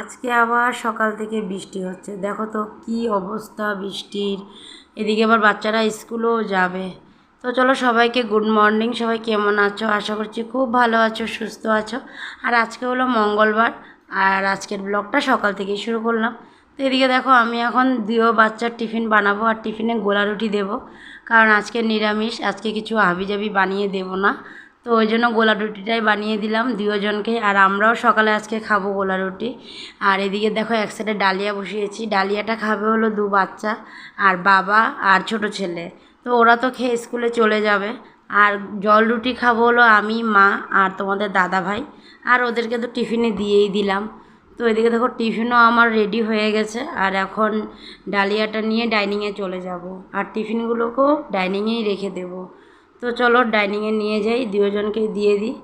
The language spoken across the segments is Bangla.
আজকে আবার সকাল থেকে বৃষ্টি হচ্ছে। দেখো তো কী অবস্থা বৃষ্টির। এদিকে আবার বাচ্চারা স্কুলেও যাবে। তো চলো সবাইকে গুড মর্নিং সবাই কেমন আছো? আশা করছি খুব ভালো আছো, সুস্থ আছো। আর আজকে হলো মঙ্গলবার, আর আজকের ব্লগটা সকাল থেকেই শুরু করলাম। তো এদিকে দেখো, আমি এখন দিও বাচ্চার টিফিন বানাবো আর টিফিনে গোলা রুটি দেবো। কারণ আজকে নিরামিষ, আজকে কিছু হাবিজাবি বানিয়ে দেবো না। তো ওই জন্য গোলা রুটিটাই বানিয়ে দিলাম দুজনকে আর আমরাও সকালে আজকে খাব গোলা রুটি। আর এদিকে দেখো এক সাইডে ডালিয়া বসিয়েছি। ডালিয়াটা খাবে হলো দু বাচ্চা, আর বাবা, আর ছোট ছেলে। তো ওরা তো খেয়ে স্কুলে চলে যাবে। আর জল রুটি খাব হলো আমি, মা, আর তোমাদের দাদা ভাই। আর ওদেরকে তো টিফিনে দিয়েই দিলাম। তো এদিকে দেখো টিফিনও আমার রেডি হয়ে গেছে। আর এখন ডালিয়াটা নিয়ে ডাইনিংয়ে চলে যাব। আর টিফিনগুলোকেও ডাইনিংয়েই রেখে দেবো। তো চলো ডাইনিংয়ে নিয়ে যাই দুজনকেই দিয়ে দিই।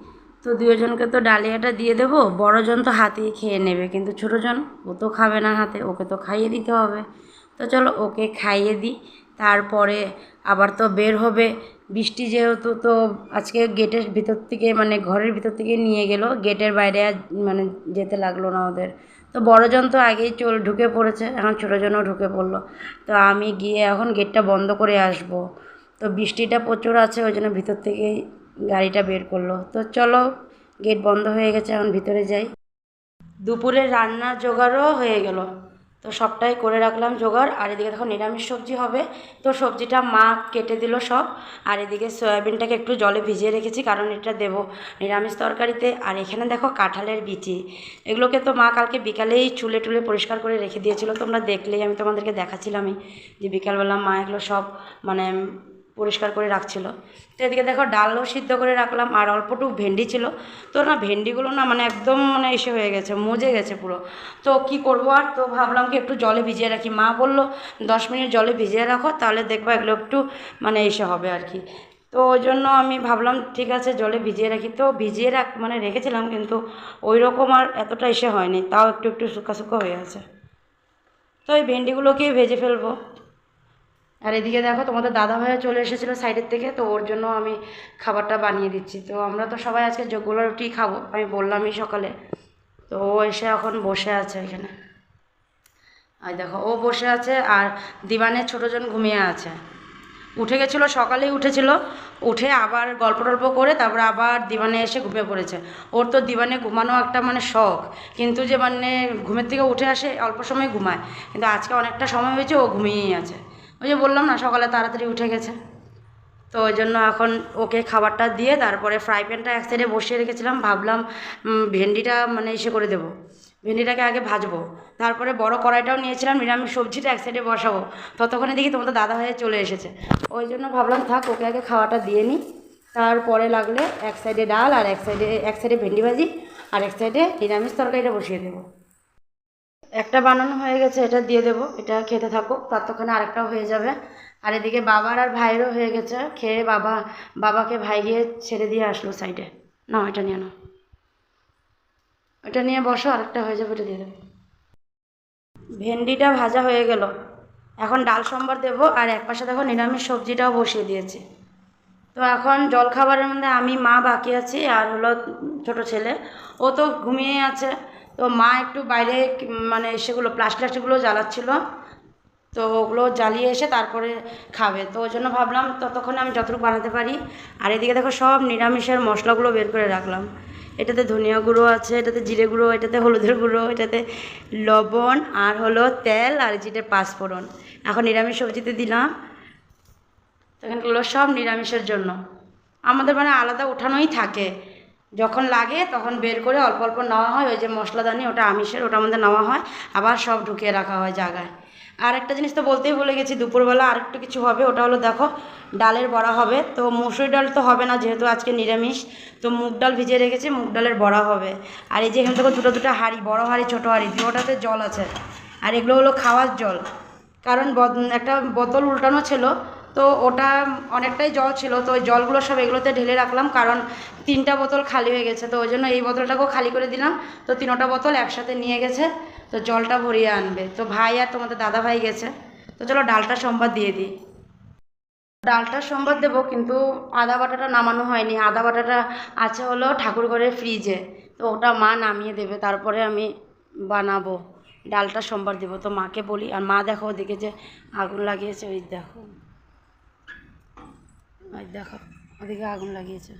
তো দুজনকে তো ডালিয়াটা দিয়ে দেবো, বড়জন তো হাতেই খেয়ে নেবে, কিন্তু ছোটোজন ও তো খাবে না হাতে, ওকে তো খাইয়ে দিতে হবে। তো চলো ওকে খাইয়ে দিই, তারপরে আবার তো বের হবে। বৃষ্টি যেহেতু, তো আজকে গেটের ভিতর থেকে মানে ঘরের ভিতর থেকে নিয়ে গেলো, গেটের বাইরে আর মানে যেতে লাগল না ওদের। তো বড়জন তো আগেই চল, ঢুকে পড়েছে, এখন ছোটোজনও ঢুকে পড়ল। তো আমি গিয়ে এখন গেটটা বন্ধ করে আসব। তো বৃষ্টিটা প্রচুর আছে, ওই জন্য ভিতর থেকেই গাড়িটা বের করল। তো চলো গেট বন্ধ হয়ে গেছে, এখন ভিতরে যাই। দুপুরে রান্নার জোগাড়ও হয়ে গেল। তো সবটাই করে রাখলাম জোগাড়। আর এদিকে দেখো নিরামিষ সবজি হবে। তো সবজিটা মা কেটে দিল সব। আর এদিকে সয়াবিনটাকে একটু জলে ভিজিয়ে রেখেছি, কারণ এটা দেবো নিরামিষ তরকারিতে। আর এখানে দেখো কাঁঠালের বিচি। এগুলোকে তো মা কালকে বিকালেই চুলে টুলে পরিষ্কার করে রেখে দিয়েছিল। তোমরা দেখলেই আমি তোমাদেরকে দেখাচ্ছিলামই যে বিকালবেলা মা এগুলো সব মানে পরিষ্কার করে রাখছিল। তো এদিকে দেখো ডালও সিদ্ধ করে রাখলাম, আর অল্পটুকু ভেন্ডি ছিল। তো না, ভেন্ডিগুলো না মানে একদম মানে এসে হয়ে গেছে, মজে গেছে পুরো। তো কি করব আর? তো ভাবলাম কি একটু জলে ভিজিয়ে রাখি। মা বলল, দশ মিনিট জলে ভিজিয়ে রাখো, তাহলে দেখব এগুলো একটু মানে এসে হবে আর কি। তো ওই জন্য আমি ভাবলাম, ঠিক আছে, জলে ভিজিয়ে রাখি। তো ভিজিয়ে রাখ মানে রেখেছিলাম, কিন্তু ওই রকম আর এতটা এসে হয়নি, তাও একটু একটু শুকা শুকা হয়ে আছে। তো এই ভেন্ডিগুলোকেই ভেজে ফেলব। আর এদিকে দেখো, তোমাদের দাদা ভাইয়া চলে এসেছিল সাইডের থেকে, তো ওর জন্য আমি খাবারটা বানিয়ে দিচ্ছি। তো আমরা তো সবাই আজকে যোগ্যলা রুটি খাব, আমি বললামই সকালে। তো ও এসে এখন বসে আছে এখানে। আর দেখো, ও বসে আছে আর দিবানের ছোটোজন ঘুমিয়ে আছে। উঠে গেছিল, সকালেই উঠেছিল। উঠে আবার গল্প টল্প করে তারপরে আবার দিবানে এসে ঘুমিয়ে পড়েছে। ওর তো দিবানে ঘুমানো একটা মানে শখ। কিন্তু যে মানে ঘুমের থেকে উঠে আসে, অল্প সময় ঘুমায়। কিন্তু আজকে অনেকটা সময় হয়েছে, ও ঘুমিয়েই আছে। ওই যে বললাম না, সকালে তাড়াতাড়ি উঠে গেছে। তো ওই জন্য এখন ওকে খাবারটা দিয়ে তারপরে ফ্রাই প্যানটা এক সাইডে বসিয়ে রেখেছিলাম, ভাবলাম ভেন্ডিটা মানে ইসে করে দেবো। ভেন্ডিটাকে আগে ভাজবো, তারপরে বড় কড়াইটাও নিয়েছিলাম, নিরামিষ সবজিটা এক সাইডে বসাবো। ততক্ষণে দেখি তোমাদের দাদা হয়ে চলে এসেছে। ওই জন্য ভাবলাম, থাক, ওকে আগে খাওয়াটা দিয়ে নিই। তারপরে লাগলে এক সাইডে ডাল আর এক সাইডে এক সাইডে ভেন্ডি ভাজি আর এক সাইডে নিরামিষ তরকারিটা বসিয়ে দেবো। একটা বানানো হয়ে গেছে, এটা দিয়ে দেবো, এটা খেতে থাকুক, ততক্ষণে আরেকটাও হয়ে যাবে। আর এদিকে বাবার আর ভাইয়েরও হয়ে গেছে, খেয়ে বাবা, বাবাকে ভাই গিয়ে ছেড়ে দিয়ে আসলো সাইডে না এটা নিয়ে নাও। ওটা নিয়ে বসো, আরেকটা হয়ে যাবে, এটা দিয়ে দেবো। ভেন্ডিটা ভাজা হয়ে গেল। এখন ডাল সম্বার দেবো, আর এক পাশে দেখো নিরামিষ সবজিটাও বসিয়ে দিয়েছি। তো এখন জলখাবারের মধ্যে আমি, মা বাকি আছি, আর হলো ছোট ছেলে। ও তো ঘুমিয়ে আছে। তো মা একটু বাইরে মানে সেগুলো প্লাস্টিক প্লাস্টিকগুলো জ্বালাচ্ছিলো। তো ওগুলো জ্বালিয়ে এসে তারপরে খাবে। তো ওই জন্য ভাবলাম ততক্ষণে আমি যতটুকু বানাতে পারি। আর এদিকে দেখো সব নিরামিষের মশলাগুলো বের করে রাখলাম। এটাতে ধনিয়া গুঁড়ো আছে, এটাতে জিরে গুঁড়ো, এটাতে হলুদের গুঁড়ো, এটাতে লবণ আর হলো তেল আর যেটা পাঁচফোড়ন। এখন নিরামিষ সবজিতে দিলাম। তো এখানগুলো সব নিরামিষের জন্য। আমাদের মানে আলাদা উঠানোই থাকে। যখন লাগে তখন বের করে অল্প অল্প নেওয়া হয়, ওই যে মশলাদানি, ওটা আমিষের, ওটার মধ্যে নেওয়া হয়, আবার সব ঢুকিয়ে রাখা হয় জায়গায়। আর একটা জিনিস তো বলতেই ভুলে গেছি, দুপুরবেলা আরেকটু কিছু হবে, ওটা হলো দেখো, ডালের বড়া হবে। তো মুসুরি ডাল তো হবে না, যেহেতু আজকে নিরামিষ, তো মুগ ডাল ভিজিয়ে রেখেছি, মুগ ডালের বড়া হবে। আর এই যে এখানে দেখো দুটো দুটো হাঁড়ি, বড় হাঁড়ি, ছোটো হাঁড়ি দুটোতে জল আছে। আর এগুলো হলো খাওয়ার জল। কারণ একটা বোতল উল্টানো ছিল তো ওটা অনেকটাই জল ছিল, তো ওই জলগুলো সব এগুলোতে ঢেলে রাখলাম, কারণ তিনটা বোতল খালি হয়ে গেছে, তো ওই জন্য এই বোতলটাকেও খালি করে দিলাম, তো তিনোটা বোতল একসাথে নিয়ে গেছে, তো জলটা ভরিয়ে আনবে, তো ভাই আর তোমাদের দাদা ভাই গেছে, তো চলো ডালটা সোমবার দিয়ে দিই। ডালটা সোমবার দেবো, কিন্তু আদা বাটাটা নামানো হয়নি, আদা বাটাটা আছে হলো ঠাকুর ঘরের ফ্রিজে, তো ওটা মা নামিয়ে দেবে, তারপরে আমি বানাবো, ডালটা সোমবার দেবো, তো মাকে বলি, আর মা দেখো ওদিকে যে আগুন লাগিয়েছে, ওই দেখো। ওই দেখো, ওদিকে আগুন লাগিয়েছে।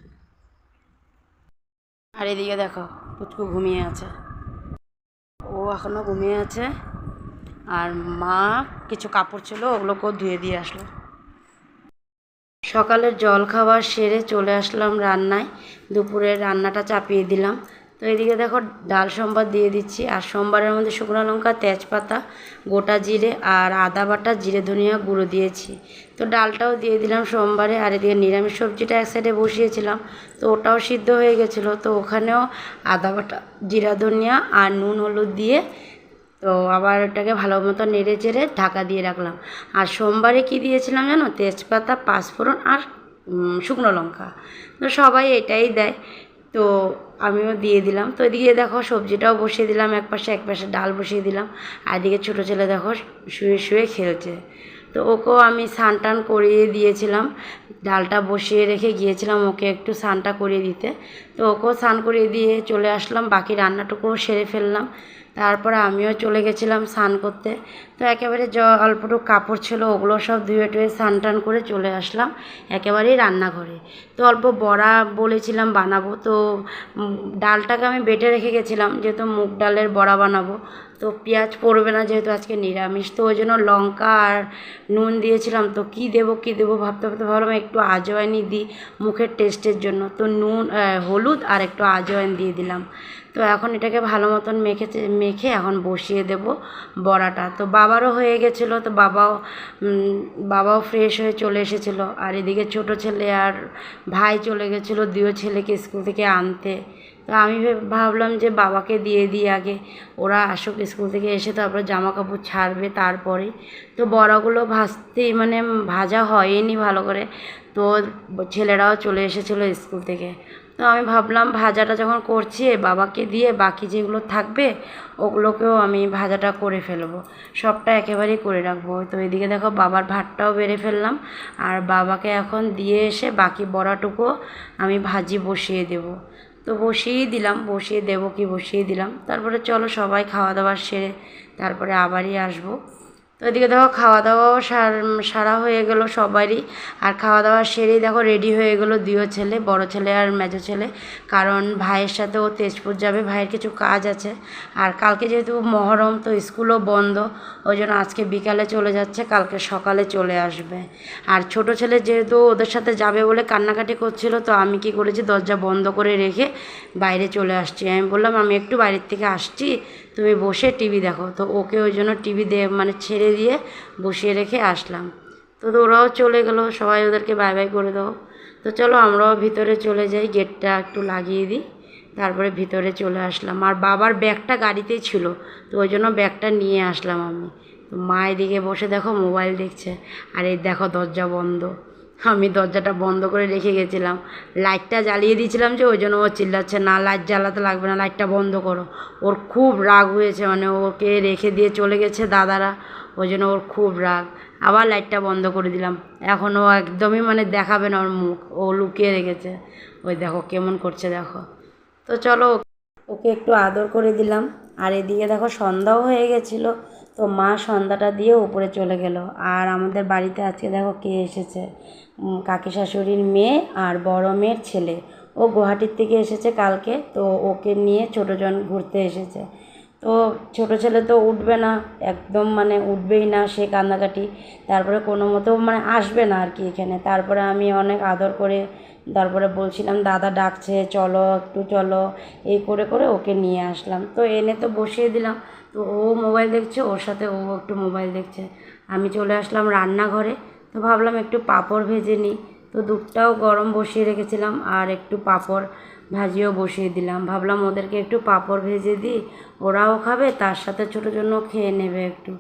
আর এদিকে দেখো, পুচকু ঘুমিয়ে আছে। ও এখনও ঘুমিয়ে আছে, আর মা কিছু কাপড় ছিল, ওগুলোকেও ধুয়ে দিয়ে আসলো। সকালের জল খাবার সেরে চলে আসলাম রান্নায়। দুপুরের রান্নাটা চাপিয়ে দিলাম। তো এদিকে দেখো ডাল সম্বার দিয়ে দিচ্ছি। আর সোমবারের মধ্যে শুকনো লঙ্কা, তেজপাতা, গোটা জিরে আর আদা বাটা, জিরে, ধনিয়া গুঁড়ো দিয়েছি। তো ডালটাও দিয়ে দিলাম সোমবারে। আর এদিকে নিরামিষ সবজিটা এক সাইডে বসিয়েছিলাম। তো ওটাও সিদ্ধ হয়ে গেছিল। তো ওখানেও আদা বাটা, জিরা, ধনিয়া আর নুন, হলুদ দিয়ে তো আবার ওটাকে ভালো মতো নেড়ে চেড়ে ঢাকা দিয়ে রাখলাম। আর সোমবারে কি দিয়েছিলাম জানো? তেজপাতা, পাঁচফোড়ন আর শুকনো লঙ্কা। তো সবাই এটাই দেয়। তো আমিও দিয়ে দিলাম। তো এদিকে দেখো সবজিটাও বসিয়ে দিলাম এক পাশে এক পাশে ডাল বসিয়ে দিলাম, আর এদিকে ছোটো ছেলে দেখো শুয়ে শুয়ে খেলছে। তো ওকেও আমি স্নান টান করিয়ে দিয়েছিলাম, ডালটা বসিয়ে রেখে গিয়েছিলাম ওকে একটু স্নানটা করিয়ে দিতে। তো ওকেও স্নান করিয়ে দিয়ে চলে আসলাম, বাকি রান্নাটুকুও সেরে ফেললাম। তারপরে আমিও চলে গেছিলাম স্নান করতে। তো একেবারে জ অল্পটুকু কাপড় ছিল ওগুলো সব ধুয়ে টুয়ে স্নান টান করে চলে আসলাম একেবারেই রান্নাঘরে। তো অল্প বড়া বলেছিলাম বানাবো। তো ডালটাকে আমি বেটে রেখে গেছিলাম যেহেতু মুগ ডালের বড়া বানাবো। তো পেঁয়াজ পড়বে না যেহেতু আজকে নিরামিষ। তো ওই জন্য লঙ্কা আর নুন দিয়েছিলাম। তো কী দেবো কী দেবো ভাবতে ভাবতে ভাবলাম একটু আজওয়াইনই দিই মুখের টেস্টের জন্য। তো নুন হলুদ আর একটু আজওয়াইন দিয়ে দিলাম। তো এখন এটাকে ভালো মতন মেখে মেখে এখন বসিয়ে দেব বড়াটা। তো বাবারও হয়ে গেছিল, তো বাবাও বাবাও ফ্রেশ হয়ে চলে এসেছিল। আর এদিকে ছোট ছেলে আর ভাই চলে গেছিল, দুয়ো ছেলেকে স্কুল থেকে আনতে। আমি ভেব- ভাবলাম যে বাবাকে দিয়ে দিই আগে। ওরা আসুক স্কুল থেকে এসে তারপর জামা কাপড় ছাড়বে তারপরে। তো বড়াগুলো ভাজতেই মানে ভাজা হয়নি ভালো করে। তো ছেলেরাও চলে এসেছিল স্কুল থেকে। তো আমি ভাবলাম ভাজাটা যখন করছি বাবাকে দিয়ে বাকি যেগুলো থাকবে, ওগুলোকেও আমি ভাজাটা করে ফেলব। সবটা একেবারেই করে রাখব। তো এদিকে দেখো বাবার ভাতটাও বেড়ে ফেললাম। আর বাবাকে এখন দিয়ে এসে বাকি বড়াটুকুও আমি ভাজি বসিয়ে দেবো। তো বসিয়েই দিলাম, বসিয়ে দেবো কি বসিয়ে দিলাম। তারপরে চলো সবাই খাওয়া দাওয়া সেরে তারপরে আবারই আসব। তো এদিকে দেখো খাওয়া দাওয়াও সার, সারা হয়ে গেলো সবারই। আর খাওয়া দাওয়া সেরেই দেখো রেডি হয়ে গেলো দুইও ছেলে, বড় ছেলে আর মেজো ছেলে। কারণ ভাইয়ের সাথে ও তেজপুর যাবে, ভাইয়ের কিছু কাজ আছে। আর কালকে যেহেতু মহরম, তো স্কুলও বন্ধ। ওই জন্য আজকে বিকালে চলে যাচ্ছে, কালকে সকালে চলে আসবে। আর ছোট ছেলে যেহেতু ওদের সাথে যাবে বলে কান্নাকাটি করছিল, তো আমি কি করেছি, দরজা বন্ধ করে রেখে বাইরে চলে আসছি। আমি বললাম, আমি একটু বাইরের থেকে আসছি তুমি বসে টিভি দেখো। তো ওকে ওই জন্য টিভি দিয়ে মানে ছেড়ে দিয়ে বসিয়ে রেখে আসলাম। তো তো ওরাও চলে গেলো। সবাই ওদেরকে বাই বাই করে দাও। তো চলো আমরাও ভিতরে চলে যাই। গেটটা একটু লাগিয়ে দিই। তারপরে ভিতরে চলে আসলাম। আর বাবার ব্যাগটা গাড়িতেই ছিল। তো ওই জন্য ব্যাগটা নিয়ে আসলাম আমি। তো মা এদিকে বসে দেখো মোবাইল দেখছে। আর এই দেখো দরজা বন্ধ। আমি দরজাটা বন্ধ করে রেখে গেছিলাম। লাইটটা জ্বালিয়ে দিয়েছিলাম যে ওই জন্য ও চিল্লাচ্ছে না। লাইট জ্বালাতে লাগবে না লাইটটা বন্ধ করো। ওর খুব রাগ হয়েছে মানে ওকে রেখে দিয়ে চলে গেছে দাদারা। ওই জন্য ওর খুব রাগ। আবার লাইটটা বন্ধ করে দিলাম। এখন ও একদমই মানে দেখাবে না ওর মুখ। ও লুকিয়ে রেখেছে। ওই দেখো কেমন করছে দেখো। তো চলো, ওকে একটু আদর করে দিলাম। আর এদিকে দেখো সন্ধ্যাও হয়ে গেছিল। তো মা সন্ধ্যাটা দিয়ে উপরে চলে গেল। আর আমাদের বাড়িতে আজকে দেখো কে এসেছে? কাকি শাশুড়ির মেয়ে আর বড় মেয়ের ছেলে। ও গুয়াহাটির থেকে এসেছে কালকে, তো ওকে নিয়ে ছোটোজন ঘুরতে এসেছে। তো ছোটো ছেলে তো উঠবে না, একদম মানে উঠবেই না সে কান্নাকাটি। তারপরে কোনো মতো মানে আসবে না আর কি এখানে। তারপরে আমি অনেক আদর করে তারপরে বলছিলাম, দাদা ডাকছে, চলো, একটু চলো। এই করে করে ওকে নিয়ে আসলাম। তো এনে তো বসিয়ে দিলাম। তো ও মোবাইল দেখছে, ওর সাথে ও একটু মোবাইল দেখছে। আমি চলে আসলাম রান্নাঘরে, তো ভাবলাম একটু পাঁপড় ভেজে নিই। তো দুধটাও গরম বসিয়ে রেখেছিলাম আর একটু পাঁপড় ভাজিও বসিয়ে দিলাম। ভাবলাম ওদেরকে একটু পাঁপড় ভেজে দিই, ওরাও খাবে, তার সাথে ছোটো জন্য খেয়ে নেবে একটু।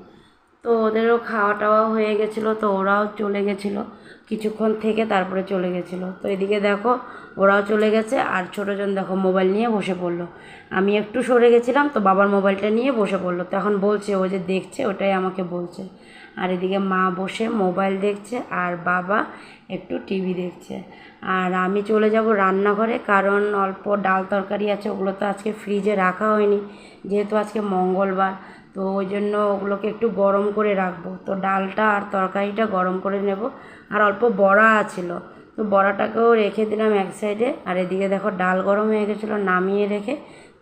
তো ওদেরও খাওয়া টাওয়া হয়ে গেছিল, তো ওরাও চলে গেছিল। কিছুক্ষণ থেকে তারপরে চলে গেছিল। তো এদিকে দেখো, ওরাও চলে গেছে আর ছোটোজন দেখো মোবাইল নিয়ে বসে পড়ল। আমি একটু সরে গেছিলাম তো বাবার মোবাইলটা নিয়ে বসে পড়ল। তখন বলছে, ও যে দেখছে, ওটাই আমাকে বলছে। আর এদিকে মা বসে মোবাইল দেখছে আর বাবা একটু টিভি দেখছে। আর আমি চলে যাব রান্নাঘরে, কারণ অল্প ডাল তরকারি আছে, ওগুলো তো আজকে ফ্রিজে রাখা হয়নি, যেহেতু আজকে মঙ্গলবার। তো ওই জন্য ওগুলোকে একটু গরম করে রাখব। তো ডালটা আর তরকারিটা গরম করে নেব। আর অল্প বড়া আছিল তো বড়াটাকেও রেখে দিলাম এক সাইডে আর এদিকে দেখো ডাল গরম হয়ে গেছিল, নামিয়ে রেখে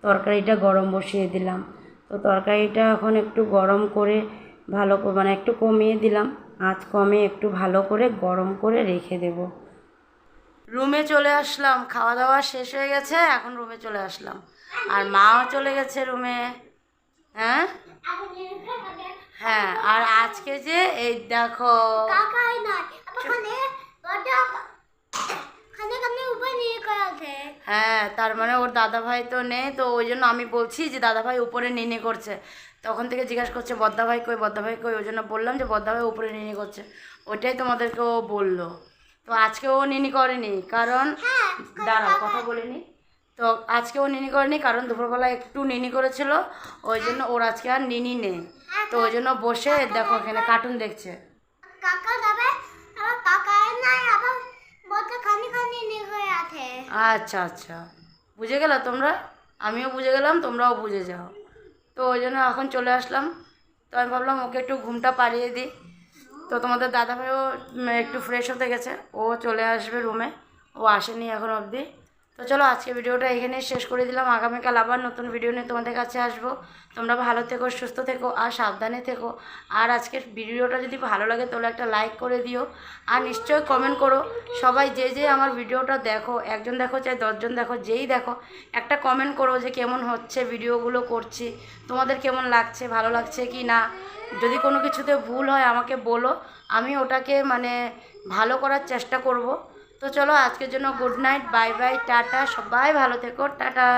তরকারিটা গরম বসিয়ে দিলাম। তো তরকারিটা এখন একটু গরম করে ভালো মানে একটু কমিয়ে দিলাম। আঁচ কমে একটু ভালো করে গরম করে রেখে দেব। রুমে চলে আসলাম। খাওয়া দাওয়া শেষ হয়ে গেছে, এখন রুমে চলে আসলাম। আর মাও চলে গেছে রুমে। হ্যাঁ? হ্যাঁ আর আজকে যে এই দেখো কাকাই নয় আবার খানে ওটা খানে খানে উপরে নিয়ে করা আছে হ্যাঁ তার মানে ওর দাদা ভাই তো নেই তো ওই জন্য আমি বলছি যে দাদা ভাই উপরে নিনি করছে। তখন থেকে জিজ্ঞাসা করছে বদ্দা ভাই কই বদ্দা ভাই কই? ওই জন্য বললাম যে বদ্দা ভাই উপরে নিনি করছে। ওইটাই তোমাদেরকে ও বলল। তো আজকে ও নিনি করেনি কারণ দাঁড়াও কথা বলিনি। তো আজকে ও নিনি করেনি কারণ দুপুরবেলা একটু নিনি করেছিল ওই জন্য ওর আজকে আর নিনি নেই। তো ওই জন্য বসে দেখো এখানে কার্টুন দেখছে। কাকা যাবে আবার কাকাই নাই আবার আচ্ছা আচ্ছা। বুঝে গেল তোমরা? আমিও বুঝে গেলাম, তোমরাও বুঝে যাও। তো ওই জন্য এখন চলে আসলাম। তো আমি ভাবলাম ওকে একটু ঘুমটা পাড়িয়ে দিই। তো তোমাদের দাদা ভাইও একটু ফ্রেশ হতে গেছে। ও চলে আসবে রুমে ও আসেনি এখন অবধি। তো চলো আজকে ভিডিওটা এখানেই শেষ করে দিলাম। আগামীকাল আবার নতুন ভিডিও নিয়ে তোমাদের কাছে আসব। তোমরা ভালো থেকো, সুস্থ থেকো আর সাবধানে থেকো। আর আজকের ভিডিওটা যদি ভালো লাগে তাহলে একটা লাইক করে দিও। আর নিশ্চয়ই কমেন্ট করো, সবাই যে যে আমার ভিডিওটা দেখো, একজন দেখো চাই, দশজন দেখো, যেই দেখো, একটা কমেন্ট করো যে কেমন হচ্ছে ভিডিওগুলো করছি, তোমাদের কেমন লাগছে, ভালো লাগছে কি না? যদি কোনো কিছুতে ভুল হয় আমাকে বলো, আমি ওটাকে মানে ভালো করার চেষ্টা করব। তো চলো আজকের জন্য good night bye bye tata সবাই ভালো থেকো টাটা।